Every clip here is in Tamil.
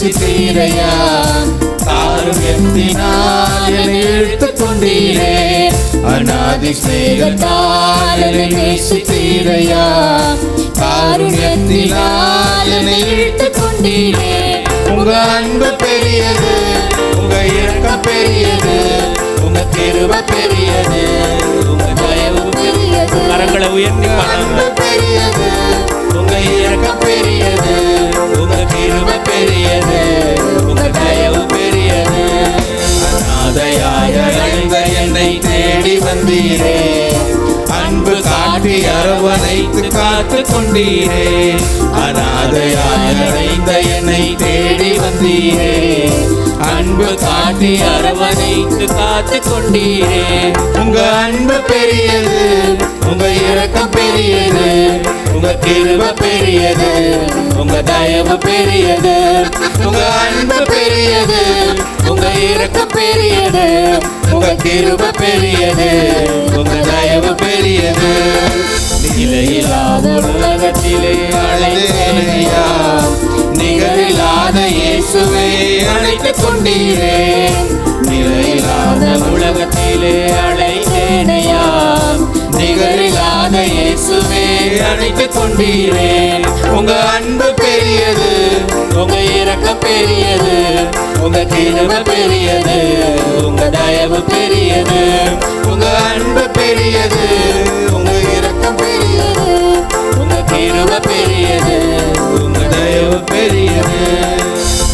நேசித்தீரையா காருண்யத்தினால் என்னை இழுத்துக் கொண்டீரே. அநாதி ஸ்நேகத்தால் என்னை நேசித்தீரையா காருண்யத்தினால் என்னை இழுத்துக் கொண்டீரே. உங்க அன்பு பெரியது உங்க இரக்கம் பெரியது உங்க கிருப பெரியது உங்க தயவு பெரியது. கரங்களை உயர்த்தி பாடுங்க. தேடி வந்தீரே அன்பு காட்டி அரவணைத்து காத்து கொண்டீரே. அநாதையாய என்னை தேடி வந்தீரே. அன்பு காட்டி அரவணைத்து காத்து கொண்டீரே. உங்க அன்பு பெரியது உங்க இறக்கம் பெரியது உங்க கிருப பெரியது உங்க தயவு பெரியது உங்க அன்பு பெரியது. இரக்கம் பெரியது உங்க கிருப பெரியது உங்க தயவு பெரியது. நிலையில்லாத உலகத்திலே அழைத்தேனையா நிகழில்லாத இயேசுவே அழைத்து கொண்டீரே. நிலையில்லாத உலகத்திலே அழைத்தேனையா நிகழில்லாத இயேசுவே அழைத்து கொண்டீரே. உங்க அன்பு பெரியது கிருப பெரியது. உங்க தயவு பெரியது. உங்க அன்பு பெரியது. உங்க இரக்கம் பெரியது. உங்க கிருப பெரியது. உங்க தயவு பெரியது.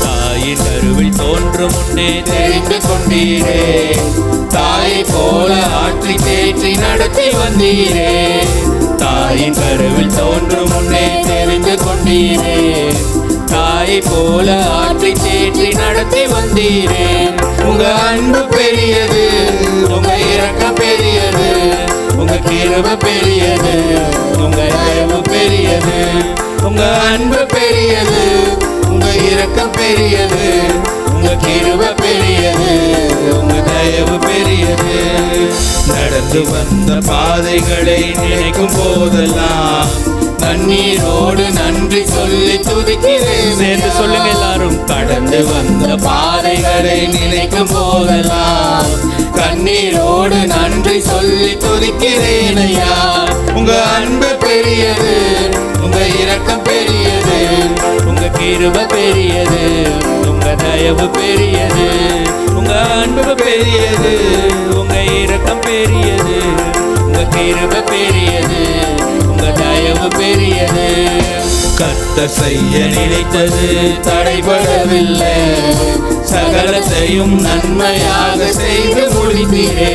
தாயின் கருவில் தோன்றும் முன்னே தெரிந்து கொண்டீரே. தாயை போல ஆற்றி தேற்றி நடத்தி வந்தீரே. தாயின் கருவில் தோன்றும் முன்னே தெரிந்து கொண்டீரே. தாயை போல ஆற்றி தேற்றி நடத்தி வந்தீரே. உங்க அன்பு பெரியது உங்க இறக்கம் பெரியது உங்க கிருப பெரியது உங்க தயவு பெரியது. உங்க அன்பு பெரியது உங்க இறக்கம் பெரியது உங்க கிருப பெரியது உங்க தயவு பெரியது. நடந்து வந்த பாதைகளை நினைக்கும் போதெல்லாம் தண்ணீரோடு நன்றி சொல்லி துதிக்கிறேன் சேர்ந்து சொல்லுங்க எல்லாரும். கடந்து வந்த பாதைகளை நினைக்கும் போதெல்லாம் கண்ணீரோடு நன்றி சொல்லி துதிக்கிறேன் ஐயா. உங்க அன்பு பெரியது உங்க இரக்கம் பெரியது உங்க கிருப பெரியது உங்க தயவு பெரியது உங்க அன்பு பெரியது உங்க இரக்கம் பெரியது உங்க கிருப பெரியது உங்க தயவு பெரியது. கர்த்தர் செய்ய நினைத்தது தடைபடவில்லை. சகலத்தையும் நன்மையாக செய்து முடித்தீரே.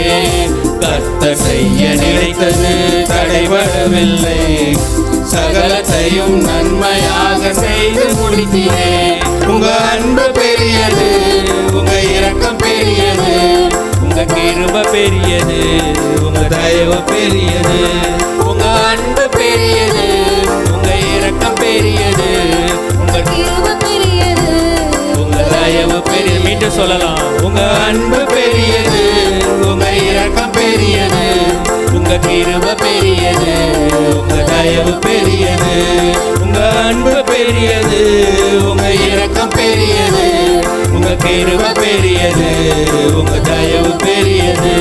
கர்த்தர் செய்ய நினைத்தது தடைபடவில்லை. சகலத்தையும் நன்மையாக செய்து முடித்தீரே. உங்க அன்பு பெரியது உங்க இரக்கம் பெரியது உங்க கிருப பெரியது உங்க தயவு பெரியது. சொல்லலாம். உங்க அன்பு பெரியது உங்க இரக்கம் பெரியது உங்க கிருப பெரியது உங்க தயவு பெரியது. உங்க அன்பு பெரியது உங்க இரக்கம் பெரியது உங்க கிருப பெரியது உங்க தயவு பெரியது.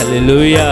அல்லேலூயா